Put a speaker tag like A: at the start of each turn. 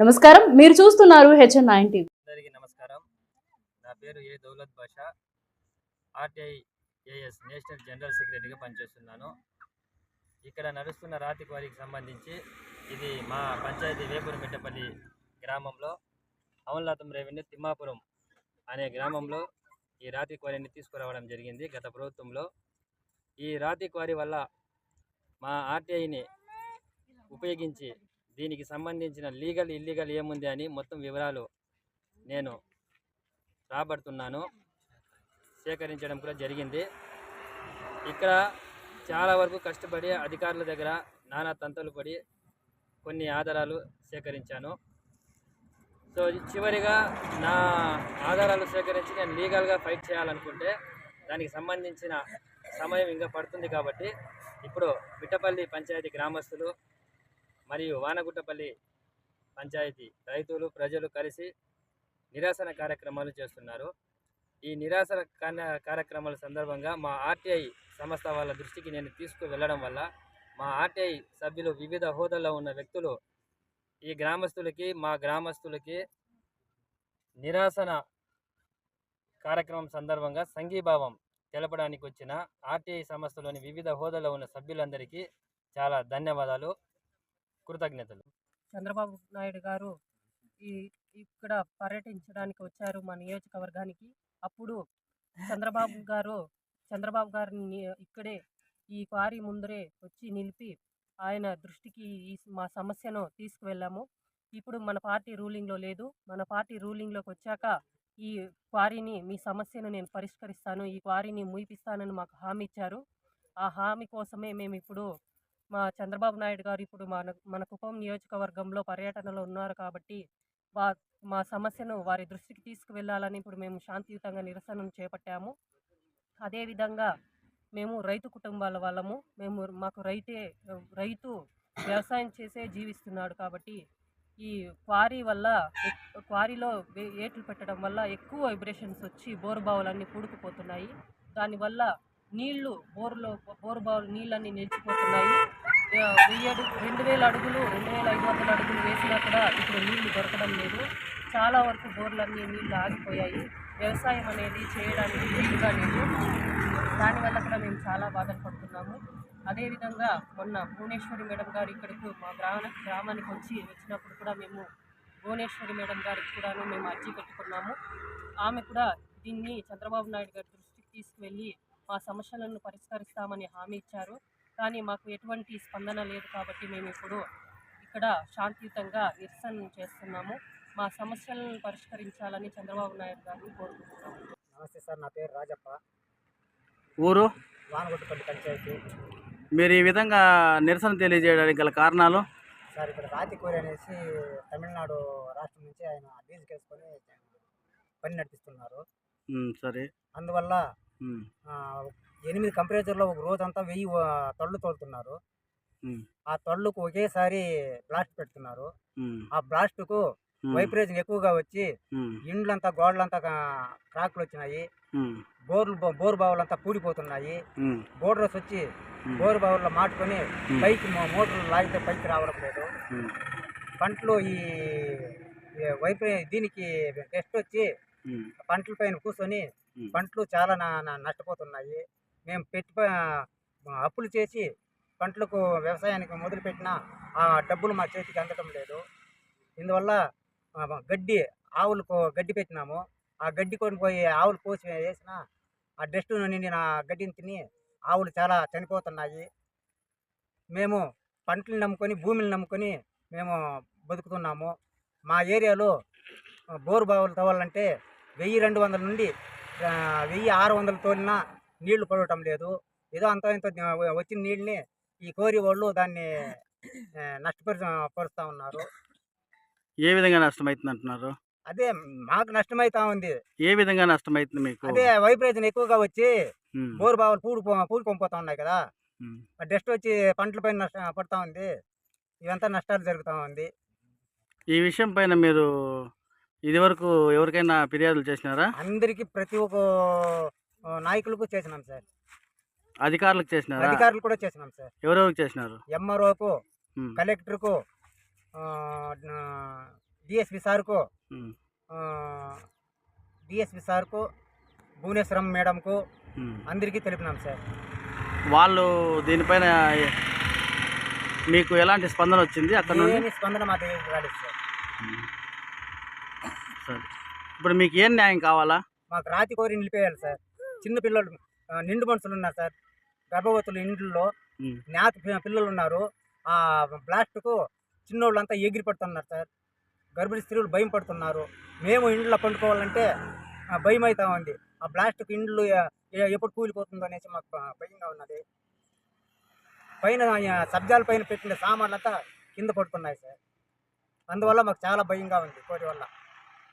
A: నమస్కారం. మీరు చూస్తున్నారు హెచ్ఎన్ నైన్ టీవీ.
B: అందరికీ నమస్కారం. నా పేరు A Daulat Basha. RTI AS national general సెక్రటరీగా పనిచేస్తున్నాను. ఇక్కడ నడుస్తున్న రాతి క్వారీకి సంబంధించి ఇది మా పంచాయతీ వేపూరు మిట్టపల్లి గ్రామంలో అమలాతం రెవెన్యూ తిమ్మాపురం అనే గ్రామంలో ఈ రాతి క్వారీని తీసుకురావడం జరిగింది గత ప్రభుత్వంలో. ఈ రాతి క్వారీ వల్ల మా ఆర్టీఐని ఉపయోగించి దీనికి సంబంధించిన లీగల్ ఇల్లీగల్ ఏముంది అని మొత్తం వివరాలు నేను రాబడుతున్నాను. సేకరించడం కూడా జరిగింది. ఇక్కడ చాలా వరకు కష్టపడి అధికారుల దగ్గర నానా తంతలు పడి కొన్ని ఆధారాలు సేకరించాను. సో చివరిగా నా ఆధారాలు సేకరించి నేను లీగల్గా ఫైట్ చేయాలనుకుంటే దానికి సంబంధించిన సమయం ఇంకా పడుతుంది కాబట్టి ఇప్పుడు మిట్టపల్లి పంచాయతీ గ్రామస్తులు మరియు వానగుట్టపల్లి పంచాయతీ రైతులు ప్రజలు కలిసి నిరాసన కార్యక్రమాలు చేస్తున్నారు. ఈ నిరాసన కార్యక్రమాల సందర్భంగా మా ఆర్టీఐ సంస్థ వాళ్ళ దృష్టికి నేను తీసుకు వెళ్ళడం వల్ల మా ఆర్టీఐ సభ్యులు వివిధ హోదాల్లో ఉన్న వ్యక్తులు ఈ గ్రామస్తులకి మా గ్రామస్తులకి నిరాసన కార్యక్రమం సందర్భంగా సంఘీభావం తెలపడానికి వచ్చిన ఆర్టీఐ సంస్థలోని వివిధ హోదాలో ఉన్న సభ్యులందరికీ చాలా ధన్యవాదాలు. కృతజ్ఞతలు.
C: చంద్రబాబు నాయుడు గారు ఈ ఇక్కడ పర్యటించడానికి వచ్చారు మా నియోజకవర్గానికి. అప్పుడు చంద్రబాబు గారు చంద్రబాబు గారిని ఇక్కడే ఈ క్వారీ ముందరే వచ్చి నిలిపి ఆయన దృష్టికి ఈ మా సమస్యను తీసుకువెళ్ళాము. ఇప్పుడు మన పార్టీ రూలింగ్లో లేదు. మన పార్టీ రూలింగ్లోకి వచ్చాక ఈ క్వారీని మీ సమస్యను నేను పరిష్కరిస్తాను. ఈ క్వారీని ముయిపిస్తానని మాకు హామీ ఇచ్చారు. ఆ హామీ కోసమే మేము ఇప్పుడు మా చంద్రబాబు నాయుడు గారు ఇప్పుడు మన మన కుప్పం నియోజకవర్గంలో పర్యటనలో ఉన్నారు కాబట్టి వా మా సమస్యను వారి దృష్టికి తీసుకువెళ్ళాలని ఇప్పుడు మేము శాంతియుతంగా నిరసనం చేపట్టాము. అదేవిధంగా మేము రైతు కుటుంబాల వాళ్ళము. మేము మాకు రైతే రైతు వ్యవసాయం చేసే జీవిస్తున్నాడు కాబట్టి ఈ క్వారీ వల్ల క్వారీలో వే- ఏట్లు పెట్టడం వల్ల ఎక్కువ వైబ్రేషన్స్ వచ్చి బోరు బావులన్నీ దానివల్ల నీళ్ళు బోరులో బోరు బావులు నీళ్ళన్నీ నిలిచిపోతున్నాయి. వెయ్యి అడుగు రెండు వేల అడుగులు రెండు వేల ఐదు వందల అడుగులు వేసినా కూడా ఇప్పుడు నీళ్ళు దొరకడం లేదు. చాలా వరకు బోర్లన్నీ నీళ్ళు ఆగిపోయాయి. వ్యవసాయం అనేది చేయడానికి వీలుగా లేదు. దానివల్ల కూడా మేము చాలా బాధలు పడుతున్నాము. అదేవిధంగా మొన్న భువనేశ్వరి మేడం గారు ఇక్కడికి మా గ్రామ గ్రామానికి వచ్చి వచ్చినప్పుడు కూడా మేము భువనేశ్వరి మేడం గారికి కూడాను మేము అర్జీ పెట్టుకున్నాము. ఆమె కూడా దీన్ని చంద్రబాబు నాయుడు గారి దృష్టికి తీసుకువెళ్ళి మా సమస్యలను పరిష్కరిస్తామని హామీ ఇచ్చారు. కానీ మాకు ఎటువంటి స్పందన లేదు కాబట్టి మేము ఇప్పుడు ఇక్కడ శాంతియుతంగా నిరసన చేస్తున్నాము. మా సమస్యలను పరిష్కరించాలని చంద్రబాబు నాయుడు గారిని కోరుకుంటున్నాము.
D: నమస్తే సార్ నా పేరు రాజప్ప.
E: ఊరు?
D: వానగొట్టుపల్లి పంచాయతీ.
E: మీరు ఈ విధంగా నిరసన తెలియజేయడానికి గల కారణాలు?
D: సార్ ఇక్కడ రాతి కోరి అనేసి తమిళనాడు రాష్ట్రం నుంచి ఆయన లీజు చేసుకొని పని నడిపిస్తున్నారు.
E: సరే.
D: అందువల్ల ఎనిమిది కంపరేచర్లో ఒక రోజంతా వెయ్యి తళ్ళు తోలుతున్నారు. ఆ తళ్ళుకు ఒకేసారి బ్లాస్ట్ పెడుతున్నారు. ఆ బ్లాస్ట్కు వైబ్రేషన్ ఎక్కువగా వచ్చి ఇండ్లంతా గోడలంతా క్రాక్లు వచ్చినాయి. బోర్లు బోరు బావులంతా పూడిపోతున్నాయి.
E: ఉమ్,
D: బోర్డర్స్ వచ్చి బోరు బావుల్లో మాటుకొని పైకి మోటార్లు లాగితే పైకి రావడం లేదు. పంటలు ఈ వైపు దీనికి టెస్ట్ వచ్చి పంటల పైన కూర్చొని. పంటలు చాలా నష్టపోతున్నాయి. మేము పెట్టి అప్పులు చేసి పంటలకు వ్యవసాయానికి మొదలుపెట్టిన ఆ డబ్బులు మా చేతికి అందటం లేదు. ఇందువల్ల గడ్డి ఆవులకు గడ్డి పెట్టినాము. ఆ గడ్డి కొనిపోయి ఆవులు పోసి వేసిన ఆ డస్ట్ నిండిన గడ్డిని తిని ఆవులు చాలా చనిపోతున్నాయి. మేము పంటలు నమ్ముకొని భూమిని నమ్ముకొని మేము బతుకుతున్నాము. మా ఏరియాలో బోరు బావులు తవ్వాలంటే వెయ్యి రెండు వందల నుండి వెయ్యి ఆరు వందలు తోలినా నీళ్ళు పడటం లేదు. ఏదో అంత ఇంత వచ్చిన నీళ్ళని ఈ కోరి వాళ్ళు దాన్ని ఆ, నష్టపరి పరుస్తూ ఉన్నారు.
E: ఏ విధంగా నష్టమవుతుంది అంటున్నారు
D: అదే మాకు నష్టమైతా ఉంది.
E: ఏ విధంగా నష్టమవుతుంది మీకు?
D: అదే వైబ్రేషన్ ఎక్కువగా వచ్చి బోరు బావులు పూడి పూడుకొని పోతా ఉన్నాయి కదా. డస్ట్ వచ్చి పంటలపైన నష్ట పడతా ఉంది. ఇవంతా నష్టాలు జరుగుతూ ఉంది.
E: ఈ విషయం పైన మీరు ఇదివరకు ఎవరికైనా ఫిర్యాదులు చేసినారా?
D: అందరికీ ప్రతి ఒక్క నాయకులకు చేసినాం సార్.
E: అధికారులకు చేసినారా?
D: అధికారులు కూడా చేసినాం సార్.
E: ఎవరెవరికి చేసినారు?
D: ఎంఆర్ఓకు కలెక్టర్కు డిఎస్పి సార్కు డిఎస్పి సార్కు భువనేశ్వరం మేడంకు. అందరికీ తెలిపినాం సార్.
E: వాళ్ళు దీనిపైన మీకు ఎలాంటి స్పందన వచ్చింది అక్కడ నుండి?
D: స్పందన మా దగ్గరికి రాలేదు. సరే.
E: ఇప్పుడు మీకు ఏం న్యాయం కావాలా?
D: మాకు రాతి కోరి నిలిపేయాలి సార్. చిన్న పిల్లలు నిండు మనుషులు ఉన్నారు సార్. గర్భవతులు ఇండ్లలో జ్ఞాత పిల్లలు ఉన్నారు. ఆ బ్లాస్ట్కు చిన్నోళ్ళంతా ఎగిరి పడుతున్నారు సార్. గర్భిణీ స్త్రీలు భయం పడుతున్నారు. మేము ఇండ్లో పండుకోవాలంటే భయం అవుతా ఉంది. ఆ బ్లాస్ట్కి ఇండ్లు ఎప్పుడు కూలిపోతుందో అనేసి మాకు భయంగా ఉన్నది. పైన సబ్జాల పైన పెట్టిన సామాన్లంతా కింద పడుతున్నాయి సార్. అందువల్ల మాకు చాలా భయంగా ఉంది. కోరి వల్ల.